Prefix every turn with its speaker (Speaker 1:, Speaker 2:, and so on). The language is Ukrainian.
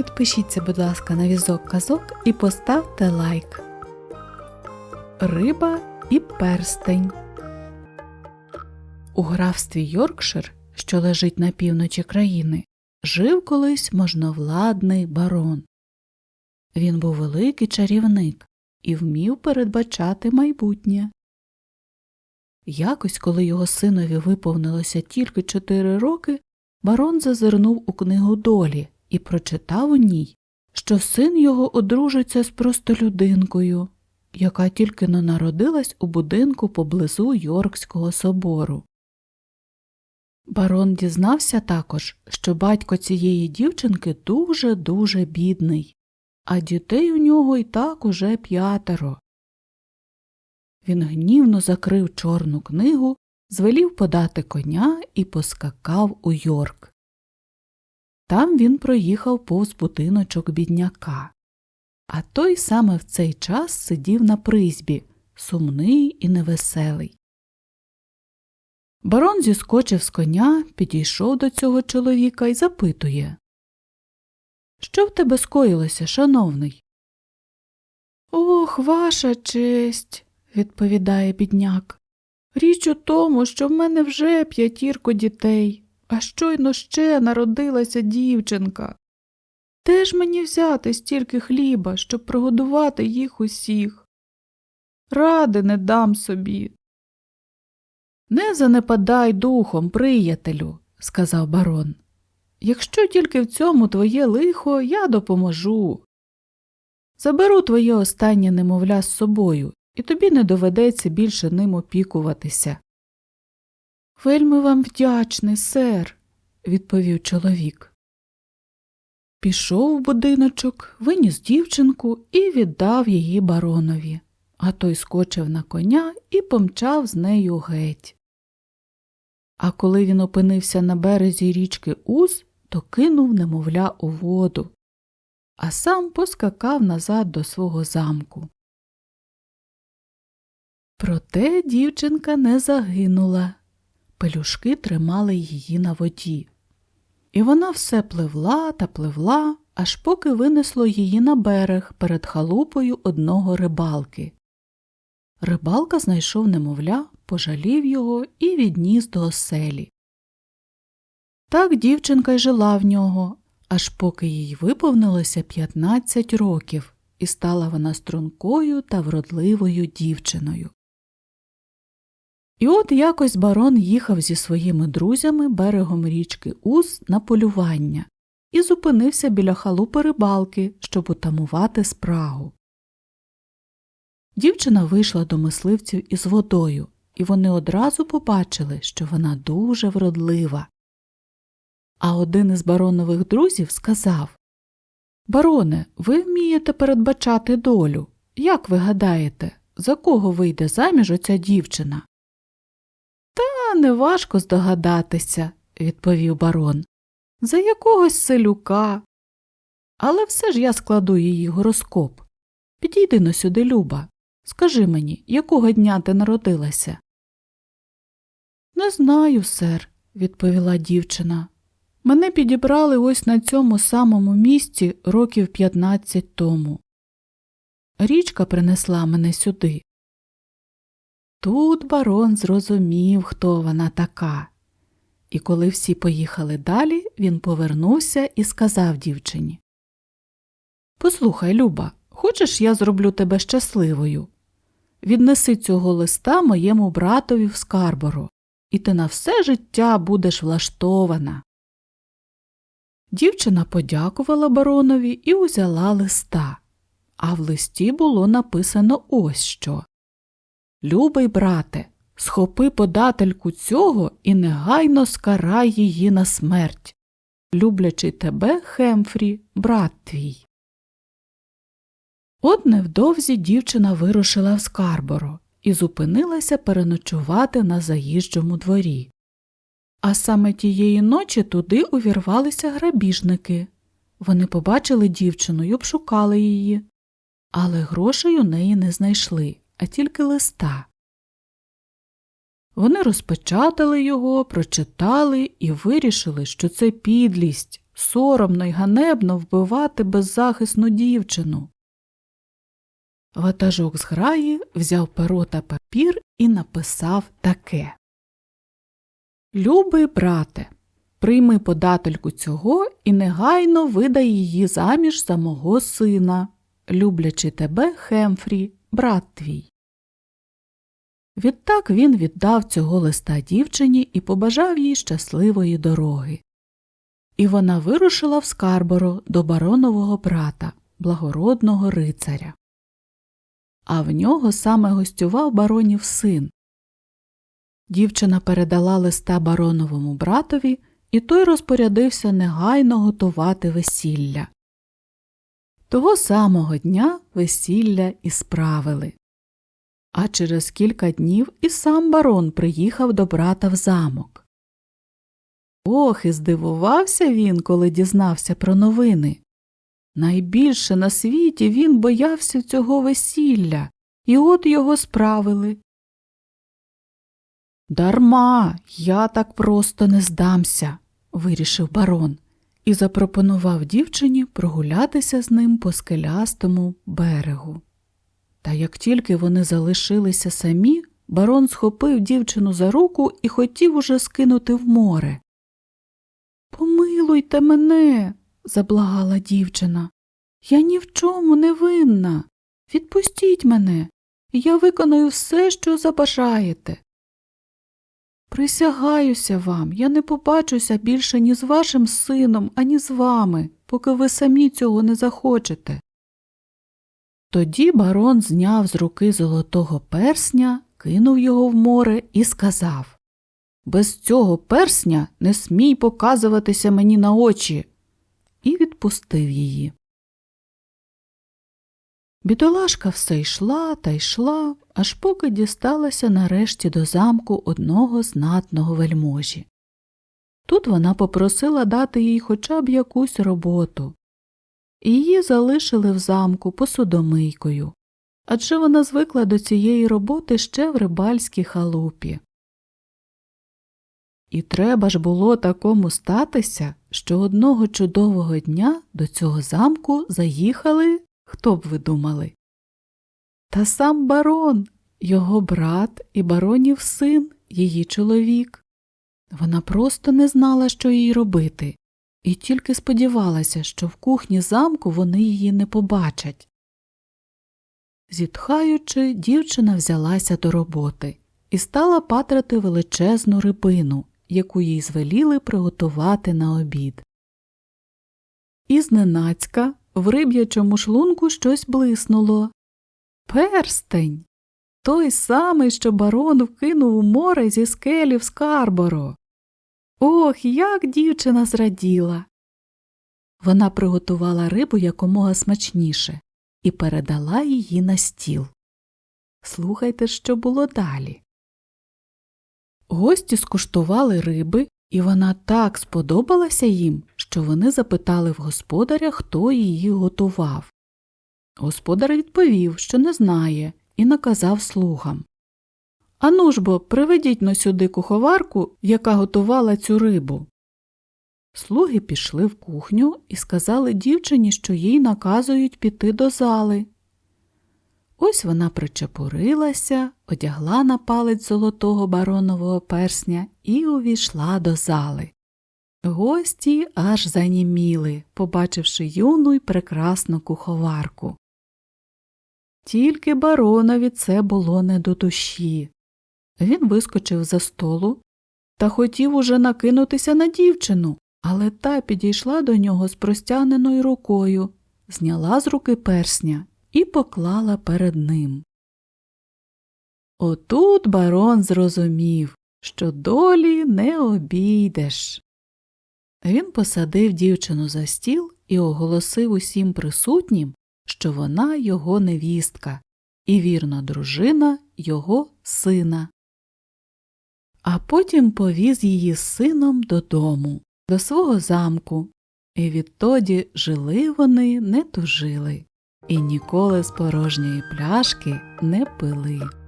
Speaker 1: Підпишіться, будь ласка, на візок казок і поставте лайк. Риба і перстень. У графстві Йоркшир, що лежить на півночі країни, жив колись можновладний барон. Він був великий чарівник і вмів передбачати майбутнє. Якось, коли його синові виповнилося тільки чотири роки, барон зазирнув у книгу долі і прочитав у ній, що син його одружиться з простолюдинкою, яка тільки но народилась у будинку поблизу Йоркського собору. Барон дізнався також, що батько цієї дівчинки дуже дуже бідний, а дітей у нього й так уже п'ятеро. Він гнівно закрив чорну книгу, звелів подати коня і поскакав у Йорк. Там він проїхав повз будиночок бідняка. А той саме в цей час сидів на призьбі, сумний і невеселий. Барон зіскочив з коня, підійшов до цього чоловіка і запитує Що в тебе скоїлося, шановний? Ох, ваша честь, відповідає бідняк. Річ у тому, що в мене вже п'ятірко дітей, а щойно ще народилася дівчинка. Де ж мені взяти стільки хліба, щоб прогодувати їх усіх? Ради не дам собі. Не занепадай духом, приятелю, сказав барон. Якщо тільки в цьому твоє лихо, я допоможу. Заберу твоє останнє немовля з собою, і тобі не доведеться більше ним опікуватися. Вельми вам вдячний, сер, відповів чоловік. Пішов в будиночок, виніс дівчинку і віддав її баронові, а той скочив на коня і помчав з нею геть. А коли він опинився на березі річки Уз, то кинув немовля у воду, а сам поскакав назад до свого замку. Проте дівчинка не загинула. Пелюшки тримали її на воді. І вона все пливла та пливла, аж поки винесло її на берег перед халупою одного рибалки. Рибалка знайшов немовля, пожалів його і відніс до оселі. Так дівчинка й жила в нього, аж поки їй виповнилося 15 років, і стала вона стрункою та вродливою дівчиною. І от якось барон їхав зі своїми друзями берегом річки Уз на полювання і зупинився біля халупи рибалки, щоб утамувати спрагу. Дівчина вийшла до мисливців із водою, і вони одразу побачили, що вона дуже вродлива. А один із баронових друзів сказав Бароне, ви вмієте передбачати долю. Як ви гадаєте, за кого вийде заміж оця дівчина? Неважко здогадатися, відповів барон. За якогось селюка. Але все ж я складу її гороскоп. Підійди но сюди, Люба. Скажи мені, якого дня ти народилася? Не знаю, сер, відповіла дівчина. Мене підібрали ось на цьому самому місці років 15 тому. Річка принесла мене сюди. Тут барон зрозумів, хто вона така. І коли всі поїхали далі, він повернувся і сказав дівчині Послухай, Люба, хочеш, я зроблю тебе щасливою? Віднеси цього листа моєму братові в Скарборо, і ти на все життя будеш влаштована. Дівчина подякувала баронові і узяла листа, а в листі було написано ось що Любий брате, схопи подательку цього і негайно скарай її на смерть. Люблячи тебе, Хемфрі, брат твій. От невдовзі дівчина вирушила в Скарборо і зупинилася переночувати на заїжджому дворі. А саме тієї ночі туди увірвалися грабіжники. Вони побачили дівчину й обшукали її, але грошей у неї не знайшли, а тільки листа. Вони розпечатали його, прочитали і вирішили, що це підлість соромно й ганебно вбивати беззахисну дівчину. Ватажок з граї взяв перо та папір і написав таке Любий брате, прийми подательку цього і негайно видай її заміж за мого сина, люблячи тебе, Хемфрі, брат твій. Відтак він віддав цього листа дівчині і побажав їй щасливої дороги. І вона вирушила в Скарборо до баронового брата, благородного рицаря. А в нього саме гостював баронів син. Дівчина передала листа бароновому братові, і той розпорядився негайно готувати весілля. Того самого дня весілля і справили. А через кілька днів і сам барон приїхав до брата в замок. Ох, і здивувався він, коли дізнався про новини. Найбільше на світі він боявся цього весілля, і от його справили. Дарма, я так просто не здамся, вирішив барон і запропонував дівчині прогулятися з ним по скелястому берегу. Та як тільки вони залишилися самі, барон схопив дівчину за руку і хотів уже скинути в море. Помилуйте мене, заблагала дівчина. Я ні в чому не винна. Відпустіть мене, і я виконую все, що забажаєте. Присягаюся вам, я не побачуся більше ні з вашим сином, ані з вами, поки ви самі цього не захочете. Тоді барон зняв з руки золотого персня, кинув його в море і сказав Без цього персня не смій показуватися мені на очі, і відпустив її. Бідолашка все йшла та йшла, аж поки дісталася нарешті до замку одного знатного вельможі. Тут вона попросила дати їй хоча б якусь роботу. Її залишили в замку посудомийкою, адже вона звикла до цієї роботи ще в рибальській халупі. І треба ж було такому статися, що одного чудового дня до цього замку заїхали Хто б ви думали? Та сам барон, його брат і баронів син, її чоловік. Вона просто не знала, що їй робити, і тільки сподівалася, що в кухні замку вони її не побачать. Зітхаючи, дівчина взялася до роботи і стала патрати величезну рибину, яку їй звеліли приготувати на обід. І зненацька в риб'ячому шлунку щось блиснуло. Перстень. Той самий, що барон вкинув у море зі скелі в Скарборо. Ох, як дівчина зраділа. Вона приготувала рибу якомога смачніше і передала її на стіл. Слухайте, що було далі. Гості скуштували риби, і вона так сподобалася їм, що вони запитали в господаря, хто її готував. Господар відповів, що не знає, і наказав слугам Ану ж бо, приведіть но сюди куховарку, яка готувала цю рибу. Слуги пішли в кухню і сказали дівчині, що їй наказують піти до зали. Ось вона причепурилася, одягла на палець золотого баронового персня і увійшла до зали. Гості аж заніміли, побачивши юну й прекрасну куховарку. Тільки баронові це було не до душі. Він вискочив за столу та хотів уже накинутися на дівчину, але та підійшла до нього з простягненою рукою, зняла з руки персня і поклала перед ним. Отут барон зрозумів, що долі не обійдеш. Він посадив дівчину за стіл і оголосив усім присутнім, що вона його невістка і вірна дружина його сина. А потім повіз її з сином додому, до свого замку, і відтоді жили вони не тужили і ніколи з порожньої пляшки не пили.